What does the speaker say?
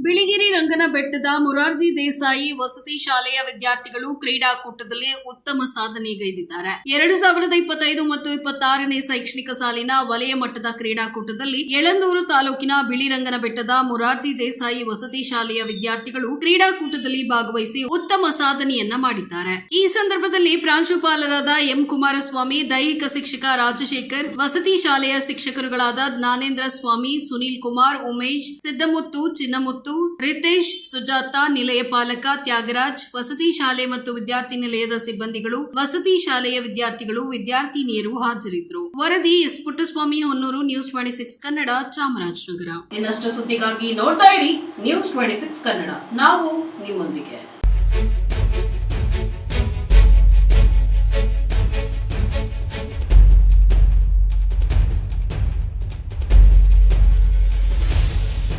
ಬಿಳಿಗಿರಿ ರಂಗನ ಬೆಟ್ಟದ ಮುರಾರ್ಜಿ ದೇಸಾಯಿ ವಸತಿ ಶಾಲೆಯ ವಿದ್ಯಾರ್ಥಿಗಳು ಕ್ರೀಡಾಕೂಟದಲ್ಲಿ ಉತ್ತಮ ಸಾಧನೆಗೈದಿದ್ದಾರೆ ಎರಡು ಸಾವಿರದ ಇಪ್ಪತ್ತೈದು ಮತ್ತು ಇಪ್ಪತ್ತಾರನೇ ಶೈಕ್ಷಣಿಕ ಸಾಲಿನ ವಲಯ ಮಟ್ಟದ ಕ್ರೀಡಾಕೂಟದಲ್ಲಿ ಯಳಂದೂರು ತಾಲೂಕಿನ ಬಿಳಿರಂಗನ ಬೆಟ್ಟದ ಮುರಾರ್ಜಿ ದೇಸಾಯಿ ವಸತಿ ಶಾಲೆಯ ವಿದ್ಯಾರ್ಥಿಗಳು ಕ್ರೀಡಾಕೂಟದಲ್ಲಿ ಭಾಗವಹಿಸಿ ಉತ್ತಮ ಸಾಧನೆಯನ್ನ ಮಾಡಿದ್ದಾರೆ. ಈ ಸಂದರ್ಭದಲ್ಲಿ ಪ್ರಾಂಶುಪಾಲರಾದ ಎಂ ಕುಮಾರಸ್ವಾಮಿ, ದೈಹಿಕ ಶಿಕ್ಷಕ ರಾಜಶೇಖರ್, ವಸತಿ ಶಾಲೆಯ ಶಿಕ್ಷಕರುಗಳಾದ ಜ್ಞಾನೇಂದ್ರ ಸ್ವಾಮಿ, ಸುನೀಲ್ ಕುಮಾರ್, ಉಮೇಶ್, ಸಿದ್ದಮುತ್ತು, ಚಿನ್ನಮುತ್ತು ರಿತೇಶ್, ಸುಜಾತ ನಿಲಯ ಪಾಲಕ, ತ್ಯಾಗರಾಜ್, ವಸತಿ ಶಾಲೆ ಮತ್ತು ವಿದ್ಯಾರ್ಥಿ ನಿಲಯದ ಸಿಬ್ಬಂದಿಗಳು, ವಸತಿ ಶಾಲೆಯ ವಿದ್ಯಾರ್ಥಿಗಳು, ವಿದ್ಯಾರ್ಥಿನಿಯರು ಹಾಜರಿದ್ದರು. ವರದಿ S Puttaswamy, Honnur news twenty six Kannada, Chamarajanagar. ಇನ್ನಷ್ಟು ಸುದ್ದಿಗಾಗಿ ನೋಡ್ತಾ ಇರಿ ನ್ಯೂಸ್ ಟ್ವೆಂಟಿ ಸಿಕ್ಸ್ ಕನ್ನಡ. ನಾವು ನಿಮ್ಮೊಂದಿಗೆ.